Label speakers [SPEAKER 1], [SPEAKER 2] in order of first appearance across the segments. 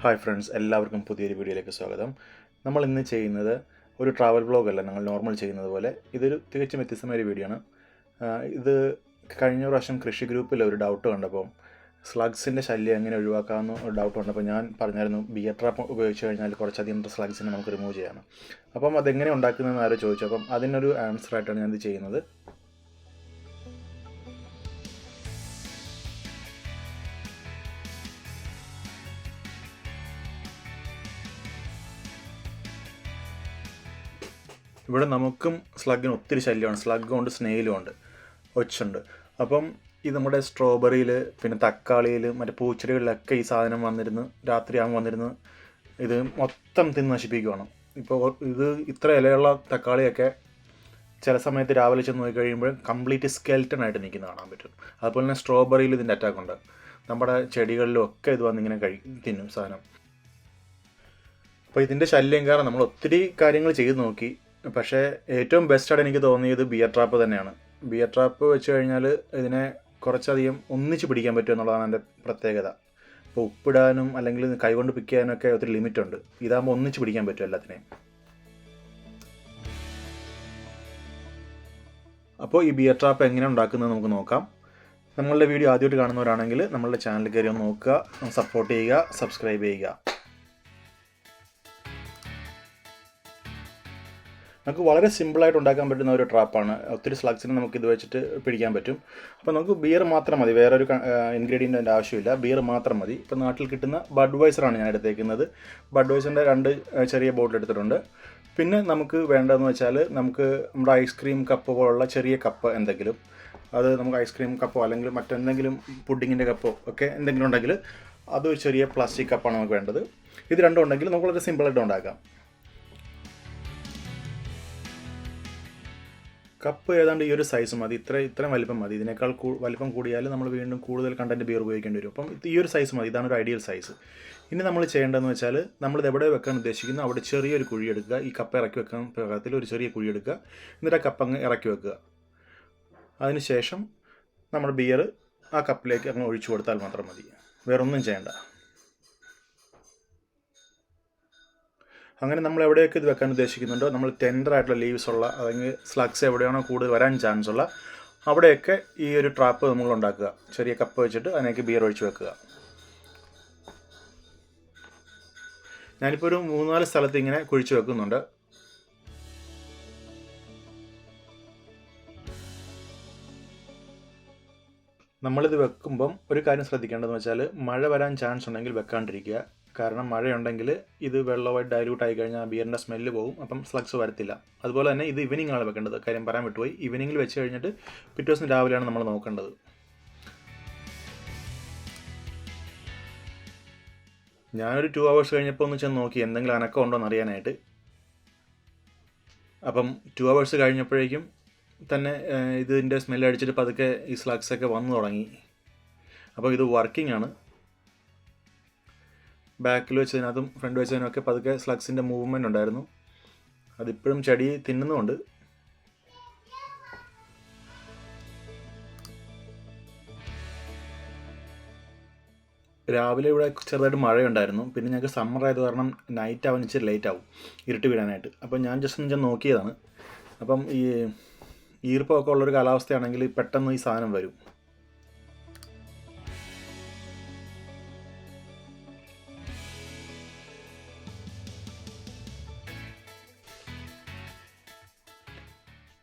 [SPEAKER 1] Hi friends എല്ലാവർക്കും പുതിയൊരു വീഡിയോയിലേക്ക് സ്വാഗതം. നമ്മൾ ഇന്ന് ചെയ്യുന്നത് ഒരു ട്രാവൽ ബ്ലോഗ് അല്ല ഞങ്ങൾ നോർമൽ ചെയ്യുന്നത് പോലെ. ഇതൊരു തികച്ചും വ്യത്യസ്തമായ ഒരു വീഡിയോ ആണ്. ഇത് കഴിഞ്ഞ പ്രാവശ്യം കൃഷി ഗ്രൂപ്പിൽ ഒരു ഡൗട്ട് കണ്ടപ്പോൾ സ്ലഗ്സിന്റെ ശല്യം എങ്ങനെ ഒഴിവാക്കാമെന്ന് ഒരു ഡൗട്ട് കണ്ടപ്പോൾ ഞാൻ പറഞ്ഞായിരുന്നു ബിയർ ട്രാപ്പ് ഉപയോഗിച്ച് കഴിഞ്ഞാൽ കുറച്ചധികം സ്ലഗ്സിനെ നമുക്ക് റിമൂവ് ചെയ്യാം. അപ്പം അതെങ്ങനെ ഉണ്ടാക്കുന്നതെന്ന് ആരോ ചോദിച്ചു അപ്പം അതിനൊരു ആൻസർ ആയിട്ടാണ് ഞാൻ ഇത് ചെയ്യുന്നത്. ഇവിടെ നമുക്കും സ്ലഗിന് ഒത്തിരി ശല്യമാണ്. സ്ലഗും ഉണ്ട് സ്നെയിലും ഉണ്ട് ഒച്ചുണ്ട് അപ്പം ഇത് നമ്മുടെ സ്ട്രോബെറിയിൽ പിന്നെ തക്കാളിയിൽ മറ്റേ പൂച്ചെടികളിലൊക്കെ ഈ സാധനം വന്നിരുന്ന് രാത്രിയാകുമ്പോൾ വന്നിരുന്ന് ഇത് മൊത്തം തിന്ന് നശിപ്പിക്കുവാണ്. ഇപ്പോൾ ഇത് ഇത്ര ഇലയുള്ള തക്കാളിയൊക്കെ ചില സമയത്ത് രാവിലെ ചെന്ന് നോക്കി കഴിയുമ്പോൾ കംപ്ലീറ്റ് സ്കെൽറ്റൺ ആയിട്ട് നിൽക്കുന്ന കാണാൻ പറ്റും. അതുപോലെ തന്നെ സ്ട്രോബെറിയിൽ ഇതിന്റെ അറ്റാക്ക് ഉണ്ട്. നമ്മുടെ ചെടികളിലും ഒക്കെ ഇത് വന്നിങ്ങനെ കഴി തിന്നും സാധനം. അപ്പോൾ ഇതിന്റെ ശല്യം കാരണം നമ്മൾ ഒത്തിരി കാര്യങ്ങൾ ചെയ്ത് നോക്കി. പക്ഷേ ഏറ്റവും ബെസ്റ്റായിട്ട് എനിക്ക് തോന്നിയത് ബിയർ ട്രാപ്പ് തന്നെയാണ്. ബിയർ ട്രാപ്പ് വെച്ച് കഴിഞ്ഞാൽ ഇതിനെ കുറച്ചധികം ഒന്നിച്ച് പിടിക്കാൻ പറ്റും എന്നുള്ളതാണ് എന്റെ പ്രത്യേകത. ഇപ്പോൾ ഉപ്പിടാനും അല്ലെങ്കിൽ കൈകൊണ്ട് പിക്ക് ചെയ്യാനൊക്കെ ഒത്തിരി ലിമിറ്റ് ഉണ്ട്. ഇതാകുമ്പോൾ ഒന്നിച്ച് പിടിക്കാൻ പറ്റും എല്ലാത്തിനെയും. അപ്പോൾ ഈ ബിയർ ട്രാപ്പ് എങ്ങനെ ഉണ്ടാക്കുന്നത് നമുക്ക് നോക്കാം. നമ്മളുടെ വീഡിയോ ആദ്യമായിട്ട് കാണുന്നവരാണെങ്കിൽ നമ്മളുടെ ചാനൽ കയറി ഒന്ന് നോക്കുക സപ്പോർട്ട് ചെയ്യുക സബ്സ്ക്രൈബ് ചെയ്യുക. നമുക്ക് വളരെ സിമ്പിളായിട്ട് ഉണ്ടാക്കാൻ പറ്റുന്ന ഒരു ട്രാപ്പാണ് ഒത്തിരി സ്ലഗ്സിന് നമുക്ക് ഇത് വെച്ചിട്ട് പിടിക്കാൻ പറ്റും. അപ്പോൾ നമുക്ക് ബിയർ മാത്രം മതി. വേറൊരു ഇൻഗ്രീഡിയന്റ് അതിന്റെ ആവശ്യമില്ല. ബിയർ മാത്രം മതി. ഇപ്പോൾ നാട്ടിൽ കിട്ടുന്ന ബഡ് വൈസറാണ് ഞാൻ എടുത്തേക്കുന്നത്. ബഡ് വൈസറിന്റെ രണ്ട് ചെറിയ ബോട്ടിൽ എടുത്തിട്ടുണ്ട്. പിന്നെ നമുക്ക് വേണ്ടതെന്ന് വെച്ചാൽ നമുക്ക് നമ്മുടെ ഐസ്ക്രീം കപ്പ് പോലുള്ള ചെറിയ കപ്പ് എന്തെങ്കിലും അത് നമുക്ക് ഐസ്ക്രീം കപ്പോ അല്ലെങ്കിൽ മറ്റെന്തെങ്കിലും പുഡിങ്ങിന്റെ കപ്പോ ഒക്കെ എന്തെങ്കിലും ഉണ്ടെങ്കിൽ അത് ചെറിയ പ്ലാസ്റ്റിക് കപ്പാണ് നമുക്ക് വേണ്ടത്. ഇത് രണ്ടും ഉണ്ടെങ്കിൽ നമുക്ക് വളരെ സിമ്പിളായിട്ട് ഉണ്ടാക്കാം. കപ്പ് ഏതാണ്ട് ഈ ഒരു സൈസ് മതി. ഇത്ര ഇത്രയും വലിപ്പം മതി. ഇതിനേക്കാൾ വലിപ്പം കൂടിയാൽ നമ്മൾ വീണ്ടും കൂടുതൽ കണ്ടന്റ് ബിയർ ഉപയോഗിക്കേണ്ടി വരും. അപ്പം ഈ ഒരു സൈസ് മതി. ഇതാണ് ഒരു ഐഡിയൽ സൈസ് ഇനി നമ്മൾ ചെയ്യേണ്ടതെന്ന് വെച്ചാൽ നമ്മളിത് എവിടെ വെക്കാൻ ഉദ്ദേശിക്കുന്നു? അവിടെ ചെറിയൊരു കുഴി എടുക്കുക. ഈ കപ്പ് ഇറക്കി വെക്കാൻ പാകത്തിൽ ഒരു ചെറിയ കുഴി എടുക്കുക. എന്നിട്ട് ആ കപ്പ് അങ്ങ് ഇറക്കി വെക്കുക. അതിനുശേഷം നമ്മുടെ ബിയർ ആ കപ്പിലേക്ക് അങ്ങ് ഒഴിച്ചു കൊടുത്താൽ മാത്രം മതി. വേറൊന്നും ചെയ്യേണ്ട. അങ്ങനെ നമ്മൾ എവിടെയൊക്കെ ഇത് വെക്കാൻ ഉദ്ദേശിക്കുന്നുണ്ടോ നമ്മൾ ടെൻഡർ ആയിട്ടുള്ള ലീവ്സ് ഉള്ള അല്ലെങ്കിൽ സ്ലഗ്സ് എവിടെയാണോ കൂടുതൽ വരാൻ ചാൻസ് ഉള്ള അവിടെയൊക്കെ ഈ ഒരു ട്രാപ്പ് നമ്മൾ ഉണ്ടാക്കുക. ചെറിയ കപ്പ് വെച്ചിട്ട് അതിനേക്ക് ബിയർ ഒഴിച്ച് വെക്കുക. ഞാനിപ്പോൾ ഒരു മൂന്നാൽ സ്ഥലത്ത് ഇങ്ങനെ കുഴിച്ച് വെക്കുന്നുണ്ട്. നമ്മളിത് വെക്കുമ്പം ഒരു കാര്യം ശ്രദ്ധിക്കേണ്ടതെന്ന് വെച്ചാൽ മഴ വരാൻ ചാൻസ് ഉണ്ടെങ്കിൽ വെക്കാണ്ടിരിക്കുക. കാരണം മഴയുണ്ടെങ്കിൽ ഇത് വെള്ളമായിട്ട് ഡൈല്യൂട്ട് ആയി കഴിഞ്ഞാൽ ബിയറിന്റെ സ്മെല്ല് പോകും. അപ്പം സ്ലഗ്സ് വരത്തില്ല. അതുപോലെ തന്നെ ഇത് ഈവനിങ് ആണ് വെക്കേണ്ടത്. കാര്യം പറയാൻ വിട്ടുപോയി. ഈവനിങ്ങിൽ വെച്ച് കഴിഞ്ഞിട്ട് പിറ്റേ ദിവസം രാവിലെയാണ് നമ്മൾ നോക്കേണ്ടത്. ഞാനൊരു ടു അവേഴ്സ് കഴിഞ്ഞപ്പോൾ ഒന്ന് ചെന്ന് നോക്കി. എന്തെങ്കിലും അനക്കം ഉണ്ടോ എന്ന് അറിയാനായിട്ട്. അപ്പം ടു അവേഴ്സ് കഴിഞ്ഞപ്പോഴേക്കും തന്നെ ഇതിന്റെ സ്മെല്ല് അടിച്ചിട്ട് പതുക്കെ ഈ സ്ലഗ്സൊക്കെ വന്നു തുടങ്ങി. അപ്പോൾ ഇത് വർക്കിംഗ് ആണ്. ബാക്കിൽ വെച്ചതിനകത്തും ഫ്രണ്ട് വെച്ചതിനും ഒക്കെ പതുക്കെ സ്ലഗ്സിന്റെ മൂവ്മെന്റ് ഉണ്ടായിരുന്നു. അതിപ്പോഴും ചെടി തിന്നുന്നുണ്ട്. രാവിലെ ഇവിടെ ചെറുതായിട്ട് മഴയുണ്ടായിരുന്നു. പിന്നെ ഞങ്ങൾക്ക് സമ്മർ ആയത് കാരണം നൈറ്റ് ആവാൻ ഇച്ചിരി ലേറ്റ് ആവും. ഇരുട്ട് വീഴാനായിട്ട്. അപ്പം ഞാൻ ജസ്റ്റ് ഒന്ന് ചെന്ന് നോക്കിയതാണ്. അപ്പം ഈ ഈർപ്പമൊക്കെ ഉള്ളൊരു കാലാവസ്ഥയാണെങ്കിൽ പെട്ടെന്ന് ഈ സാധനം വരും.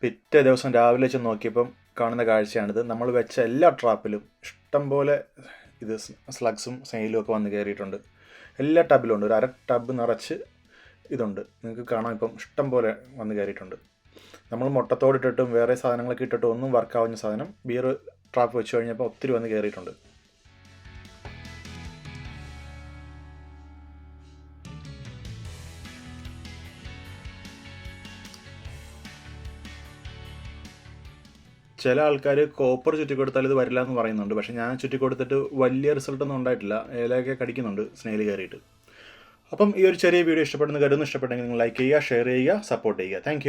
[SPEAKER 1] പിറ്റേ ദിവസം രാവിലെ ചെന്ന് നോക്കിയപ്പം കാണുന്ന കാഴ്ചയാണിത്. നമ്മൾ വെച്ച എല്ലാ ട്രാപ്പിലും ഇഷ്ടം പോലെ ഇത് സ്ലഗ്സും സെയിലും ഒക്കെ വന്ന് കയറിയിട്ടുണ്ട്. എല്ലാ ടബിലും ഉണ്ട്. ഒരു അര ടബ് നിറച്ച് ഇതുണ്ട്. നിങ്ങൾക്ക് കാണാം ഇപ്പം ഇഷ്ടം പോലെ വന്ന് കയറിയിട്ടുണ്ട്. നമ്മൾ മുട്ടത്തോടിട്ടിട്ടും വേറെ സാധനങ്ങളൊക്കെ ഇട്ടിട്ടും ഒന്നും വർക്കാവുന്ന സാധനം ബിയർ ട്രാപ്പ് വെച്ച് കഴിഞ്ഞപ്പോൾ ഒത്തിരി വന്ന് കയറിയിട്ടുണ്ട്. ചില ആൾക്കാർ കോപ്പർ ചുറ്റി കൊടുത്താൽ ഇത് വരില്ല എന്ന് പറയുന്നുണ്ട്. പക്ഷേ ഞാൻ ചുറ്റി കൊടുത്തിട്ട് വലിയ റിസൾട്ടൊന്നും ഉണ്ടായിട്ടില്ല. ഏലയൊക്കെ കടിക്കുന്നുണ്ട് സ്നേഹിൽ കയറിയിട്ട്. അപ്പം ഈ ഒരു ചെറിയ വീഡിയോ ഇഷ്ടപ്പെടുന്ന കരുതുന്നു ഇഷ്ടപ്പെട്ടെങ്കിൽ നിങ്ങൾ ലൈക്ക് ചെയ്യുക ഷെയർ ചെയ്യുക സപ്പോർട്ട് ചെയ്യുക. താങ്ക്